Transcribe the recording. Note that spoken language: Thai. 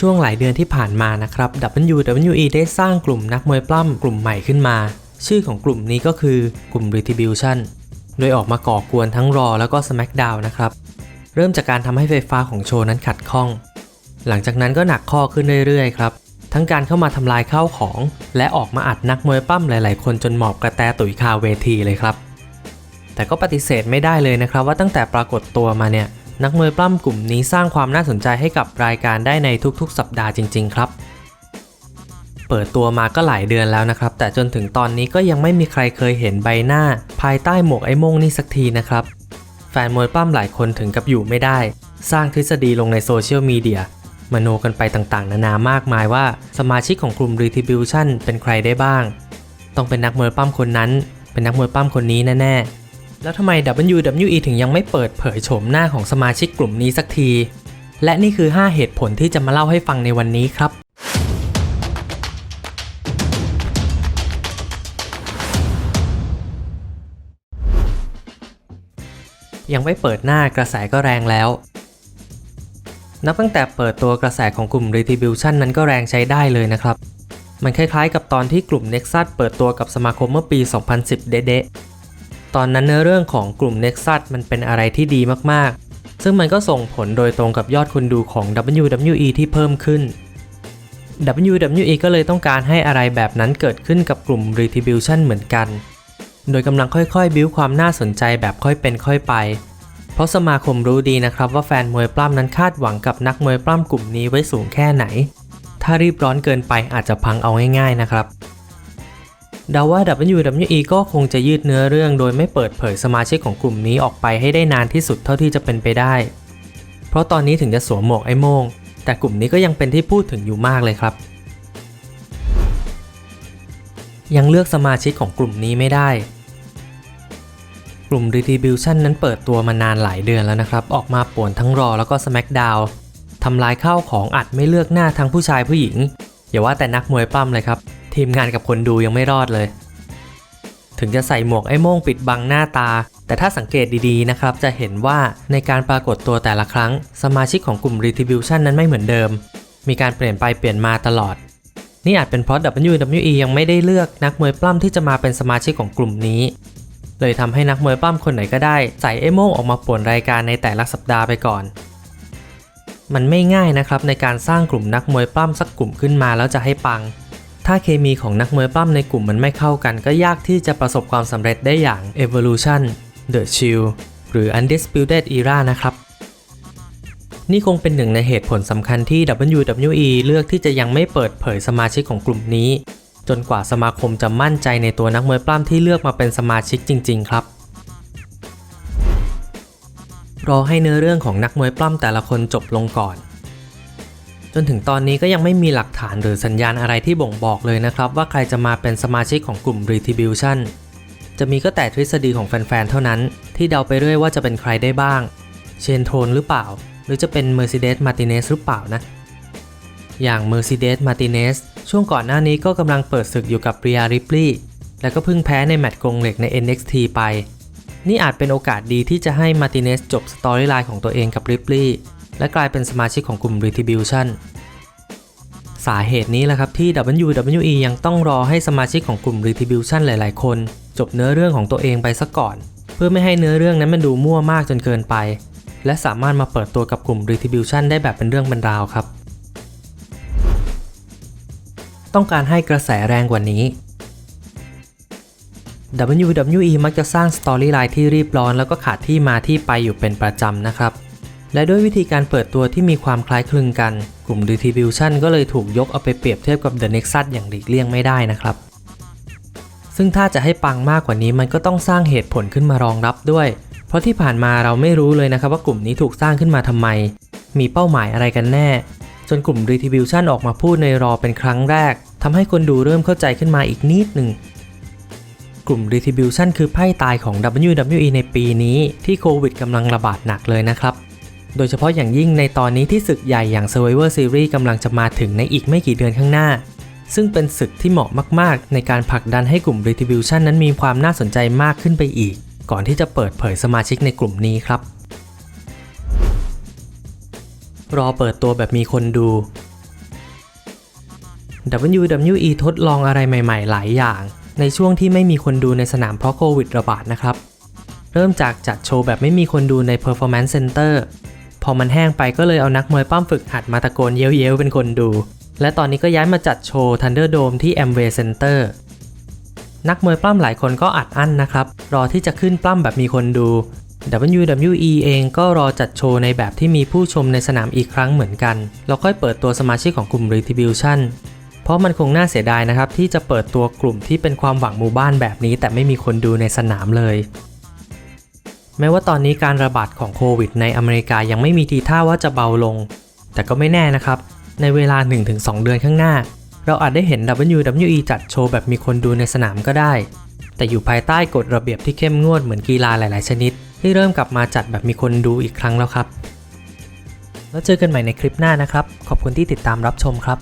ช่วงหลายเดือนที่ผ่านมานะครับ WWE ได้สร้างกลุ่มนักมวยปล้ำกลุ่มใหม่ขึ้นมา ชื่อของกลุ่มนี้ก็คือกลุ่ม Retribution โดยออกมาก่อกวนทั้งรอแล้วก็ SmackDown นะครับ เริ่มจากการทำให้ไฟฟ้าของโชว์นั้นขัดข้อง หลังจากนั้นก็หนักข้อขึ้นเรื่อยๆครับ ทั้งการเข้ามาทำลายข้าวของ และออกมาอัดนักมวยปั้มหลาย ๆ คนจนหมอบกระแตตุ๋ยคาเวทีเลยครับ แต่ก็ปฏิเสธไม่ได้เลยนะครับว่าตั้งแต่ปรากฏตัวมาเนี่ย นักมวยปล้ำกลุ่มนี้สร้างความน่าสนใจให้กับรายการได้ในทุกๆ สัปดาห์จริง ๆ ครับ เปิดตัวมาก็หลายเดือนแล้วนะครับ แต่จนถึงตอนนี้ก็ยังไม่มีใครเคยเห็นใบหน้า ภายใต้หมวกไอ้โม่งนี่สักทีนะครับ แฟนมวยปล้ำหลายคนถึงกับอยู่ไม่ได้ สร้างทฤษฎีลงในโซเชียลมีเดียมโนกันไปต่างๆ นานามากมายว่าสมาชิกของกลุ่ม Retribution เป็นใครได้บ้าง ต้องเป็นนักมวยปล้ำคนนั้น เป็นนักมวยปล้ำคนนี้แน่ๆ แล้วทำไม WWE ถึงยังไม่เปิดเผยโฉมหน้าของสมาชิกกลุ่มนี้สักที และนี่คือ 5 เหตุผลที่จะมาเล่าให้ฟังในวันนี้ครับ ยังไม่เปิดหน้ากระแสก็แรงแล้ว นับตั้งแต่เปิดตัวกระแสของกลุ่ม Retribution นั้นก็แรงใช้ได้เลยนะครับ มันคล้ายๆกับตอนที่กลุ่ม Nexus เปิดตัวกับสมาคมเมื่อปี 2010 เดะ ตอนนั้นเนื้อเรื่องของกลุ่ม Nexus มันเป็นอะไรที่ดีมากๆ ซึ่งมันก็ส่งผลโดยตรงกับยอดคนดูของ WWE ที่เพิ่มขึ้น WWE ก็เลยต้องการให้อะไรแบบนั้นเกิดขึ้นกับกลุ่ม Retribution เหมือนกัน โดยกำลังค่อยๆ บิ้วความน่าสนใจแบบค่อยเป็นค่อยไป เพราะสมาคมรู้ดีนะครับว่าแฟนมวยปล้ำนั้นคาดหวังกับนักมวยปล้ำกลุ่มนี้ไว้สูงแค่ไหน ถ้ารีบร้อนเกินไปอาจจะพังเอาง่ายๆนะครับ เดาว่า WWE ก็คงจะยืดเนื้อเรื่องโดยไม่เปิดเผยสมาชิกของกลุ่มนี้ออกไปให้ได้นานที่สุดเท่าที่จะเป็นไปได้ เพราะตอนนี้ถึงจะสวมหมวกไอ้โมง แต่กลุ่มนี้ก็ยังเป็นที่พูดถึงอยู่มากเลยครับ ยังเลือกสมาชิกของกลุ่มนี้ไม่ได้ กลุ่ม Retribution นั้นเปิดตัวมานานหลายเดือนแล้วนะครับ ออกมาป่วนทั้งรอแล้วก็ SmackDown ทำลายข้าวของอัดไม่เลือกหน้าทั้งผู้ชายผู้หญิงอย่าว่าแต่นักมวยปล้ำเลยครับ ทีมงานกับคนดูยังไม่รอดเลย ถึงจะใส่หมวกไอ้โม่งปิดบังหน้าตา แต่ถ้าสังเกตดีๆนะครับ จะเห็นว่าในการปรากฏตัวแต่ละครั้ง สมาชิกของกลุ่ม Retribution นั้นไม่เหมือนเดิม มีการเปลี่ยนไปเปลี่ยนมาตลอด นี่อาจเป็นเพราะ WWE ยังไม่ได้เลือกนักมวยปล้ำที่จะมาเป็นสมาชิกของกลุ่มนี้ เลยทำให้นักมวยปล้ำคนไหนก็ได้ใส่ไอ้โม่งออกมาป่วนรายการในแต่ละสัปดาห์ไปก่อนมันไม่ง่ายนะครับในการสร้างกลุ่มนักมวยปล้ำสักกลุ่มขึ้นมาแล้วจะให้ปัง ถ้าเคมีของนักมวยปล้ำในกลุ่มมันไม่เข้ากัน ก็ยากที่จะประสบความสำเร็จได้อย่าง Evolution The Shield หรือ Undisputed Era นะครับ นี่คงเป็นหนึ่งในเหตุผลสำคัญที่ WWE เลือกที่จะยังไม่เปิดเผยสมาชิกของกลุ่มนี้ จนกว่าสมาคมจะมั่นใจในตัวนักมวยปล้ำที่เลือกมาเป็นสมาชิกจริง ๆ ครับ รอให้เนื้อเรื่องของนักมวยปล้ำแต่ละคนจบลงก่อน จนถึงตอนนี้ก็ยังไม่มีหลักฐานหรือสัญญาณอะไรที่บ่งบอกเลยนะครับ ว่าใครจะมาเป็นสมาชิกของกลุ่ม Retribution จะมีก็แต่ทฤษฎีของแฟนๆ เท่านั้น ที่เดาไปเรื่อยว่าจะเป็นใครได้บ้าง เชนโทนหรือเปล่า หรือจะเป็น Mercedes Martinez หรือเปล่านะ อย่าง Mercedes Martinez ช่วงก่อนหน้านี้ก็กำลังเปิดศึกอยู่กับ Rhea Ripley และก็เพิ่งแพ้ในแมตช์กรงเหล็กใน NXT ไป นี่อาจเป็นโอกาสดีที่จะให้ Martinez จบสตอรี่ไลน์ของตัวเองกับ Ripley และกลายเป็นสมาชิกของกลุ่ม Retribution สาเหตุนี้แหละครับที่ WWE ยังต้องรอให้สมาชิกของกลุ่ม Retribution หลาย ๆ คน จบเนื้อเรื่องของตัวเองไปซะก่อน เพื่อไม่ให้เนื้อเรื่องนั้นมันดูมั่วมากจนเกินไป และสามารถมาเปิดตัวกับกลุ่ม Retribution ได้แบบเป็นเรื่องเป็นราวครับ ต้องการให้กระแสแรงกว่านี้ WWE มักจะสร้างสตอรี่ไลน์ที่รีบร้อนแล้วก็ขาดที่มาที่ไปอยู่เป็นประจำนะครับ และด้วยวิธีการเปิดตัวที่มีความคล้ายคลึงกัน กลุ่ม Retribution ก็เลยถูกยกเอาไปเปรียบเทียบกับ The Nexus อย่างหลีกเลี่ยงไม่ได้นะครับ ซึ่งถ้าจะให้ปังมากกว่านี้มันก็ต้องสร้างเหตุผลขึ้นมารองรับด้วย เพราะที่ผ่านมาเราไม่รู้เลยนะครับว่ากลุ่มนี้ถูกสร้างขึ้นมาทำไม มีเป้าหมายอะไรกันแน่ จนกลุ่ม Retribution ออกมาพูดในรอเป็นครั้งแรกทำให้คนดูเริ่มเข้าใจขึ้นมาอีกนิดหนึ่งกลุ่ม Retribution คือไพ่ตายของ WWE ในปีนี้ที่โควิดกำลังระบาดหนักเลยนะครับ โดยเฉพาะอย่างยิ่งในตอนนี้ที่ศึกใหญ่อย่าง Survivor Series กำลังจะมาถึงในอีกไม่กี่เดือนข้างหน้า ซึ่งเป็นศึกที่เหมาะมาก ๆ ในการผลักดันให้กลุ่ม Retribution นั้นมีความน่าสนใจมากขึ้นไปอีก ก่อนที่จะเปิดเผยสมาชิกในกลุ่มนี้ครับ รอเปิดตัวแบบมีคนดู WWE ทดลองอะไรใหม่ ๆ หลายอย่าง ในช่วงที่ไม่มีคนดูในสนามเพราะโควิดระบาดนะครับเริ่มจากจัดโชว์แบบไม่มีคนดูใน Performance Center พอมันแห้งไปก็เลยเอานักมวยปั้มฝึกหัดมาตะโกนเย้ยวๆเป็นคนดู และตอนนี้ก็ย้ายมาจัดโชว์ Thunderdome ที่ Amway Center นักมวยปล้ำหลายคนก็อัดอั้นนะครับ รอที่จะขึ้นปล้ำแบบมีคนดู WWE เองก็รอจัดโชว์ในแบบที่มีผู้ชมในสนามอีกครั้งเหมือนกัน แล้วค่อยเปิดตัวสมาชิกของกลุ่ม Retribution เพราะมันคงน่าเสียดายนะครับ ที่จะเปิดตัวกลุ่มที่เป็นความหวังหมู่บ้านแบบนี้ แต่ไม่มีคนดูในสนามเลย แม้ว่าตอนนี้การระบาดของโควิดในอเมริกายังไม่มีทีท่าว่าจะเบาลง แต่ก็ไม่แน่นะครับ ในเวลา 1-2 เดือนข้างหน้า เราอาจได้เห็น WWE จัดโชว์แบบมีคนดูในสนามก็ได้ แต่อยู่ภายใต้กฎระเบียบที่เข้มงวดเหมือนกีฬาหลาย ๆ ชนิด ที่เริ่มกลับมาจัดแบบมีคนดูอีกครั้งแล้วครับ แล้วเจอกันใหม่ในคลิปหน้านะครับ ขอบคุณที่ติดตามรับชมครับ